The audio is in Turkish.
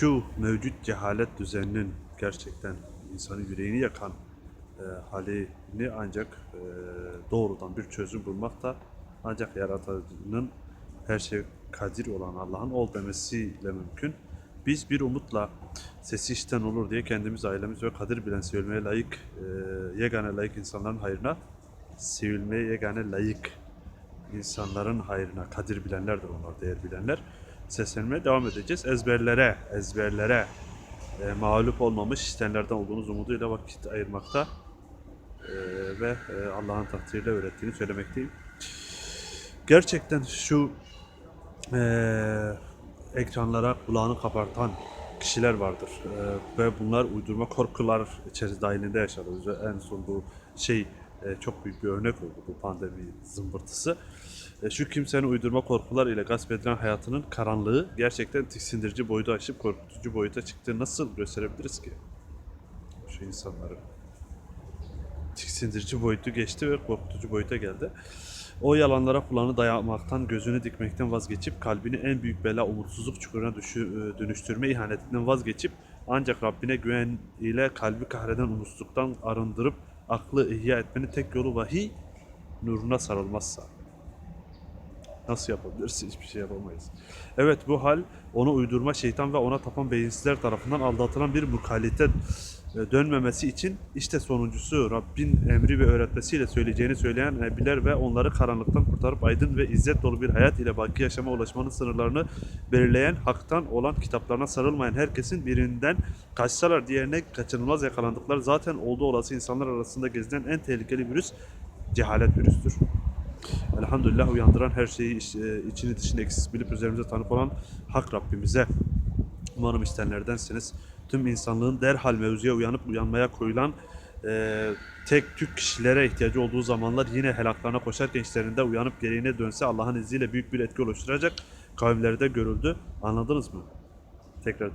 şu mevcut cehalet düzeninin gerçekten insanın yüreğini yakan e, halini ancak e, doğrudan bir çözüm bulmak da ancak yaratıcının her şey kadir olan Allah'ın ol demesiyle mümkün. Biz bir umutla sesi işten olur diye kendimiz, ailemiz ve kadir bilen sevilmeye layık, e, yegane layık insanların hayrına, sevilmeye yegane layık insanların hayrına, kadir bilenlerdir onlar, değer bilenler. Seslenmeye devam edeceğiz. Ezberlere, ezberlere e, mağlup olmamış iştenlerden olduğunuz umuduyla vakit ayırmakta e, ve e, Allah'ın takdiriyle öğrettiğini söylemekteyim. Gerçekten şu e, ekranlara kulağını kapartan kişiler vardır E, ve bunlar uydurma korkular içerisinde dahilinde yaşarız en son bu şey e, çok büyük bir örnek oldu bu pandemi zımbırtısı. E, şu kimsenin uydurma korkular ile gasp edilen hayatının karanlığı gerçekten tiksindirici boyutu aşıp korkutucu boyuta çıktığını nasıl gösterebiliriz ki? Şu insanları tiksindirici boyutu geçti ve korkutucu boyuta geldi. O yalanlara kulağını dayamaktan, gözünü dikmekten vazgeçip, kalbini en büyük bela umutsuzluk çukuruna düşü- e, dönüştürme ihanetinden vazgeçip, ancak Rabbine güven ile kalbi kahreden umutsuzluktan arındırıp, aklı ihya etmenin tek yolu vahiy, nuruna sarılmazsa. Nasıl yapabiliriz? Hiçbir şey yapamayız. Evet bu hal onu uydurma şeytan ve ona tapan beyinsizler tarafından aldatılan bir mukalite dönmemesi için işte sonuncusu Rabbin emri ve öğretmesiyle söyleyeceğini söyleyen nebiler ve onları karanlıktan kurtarıp aydın ve izzet dolu bir hayat ile baki yaşama ulaşmanın sınırlarını belirleyen haktan olan kitaplarına sarılmayan herkesin birinden kaçsalar diğerine kaçınılmaz yakalandıklar zaten olduğu olası insanlar arasında gezinen en tehlikeli virüs cehalet virüsüdür. Elhamdülillah uyandıran her şeyi e, içini dışını eksiz bilip üzerimize tanık olan Hak Rabbimize umarım istenlerdensiniz. Tüm insanlığın derhal mevzuya uyanıp uyanmaya koyulan e, tek tük kişilere ihtiyacı olduğu zamanlar yine helaklarına koşarken işlerinde uyanıp gereğine dönse Allah'ın izniyle büyük bir etki oluşturacak kavimlerde görüldü. Anladınız mı? Tekrar